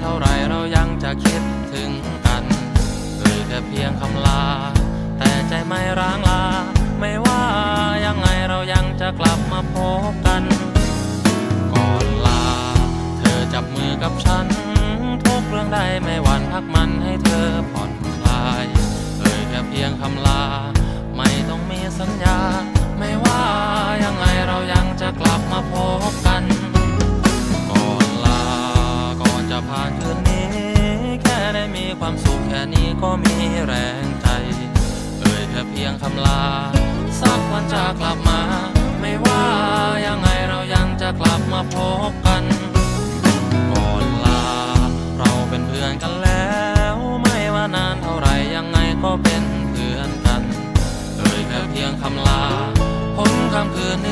เท่าไรเรายังจะคิดถึงกันเอ่ยแค่เพียงคำลา แต่ใจไม่ร้างลา ไม่ว่ายังไงเรายังจะกลับมาพบกัน ก่อนลา เธอจับมือกับฉัน ทุกเรื่องใดไม่หวั่นพักมันให้เธอผ่อนคลายเอ่ยแค่เพียงคำลา ไม่ต้องมีสัญญา จะผ่านคืนนี้ แค่ได้มีความสุขแค่นี้ก็มีแรงใจ เอ่ยแค่เพียงคำลา สักวันจะกลับมา ไม่ว่ายังไงเรายังจะกลับมาพบกันก่อนลา เราเป็นเพื่อนกันแล้ว ไม่ว่านานเท่าไหรยังไงก็เป็นเพื่อนกัน เอ่ยแค่เพียงคำลาพ้นคำคืนที่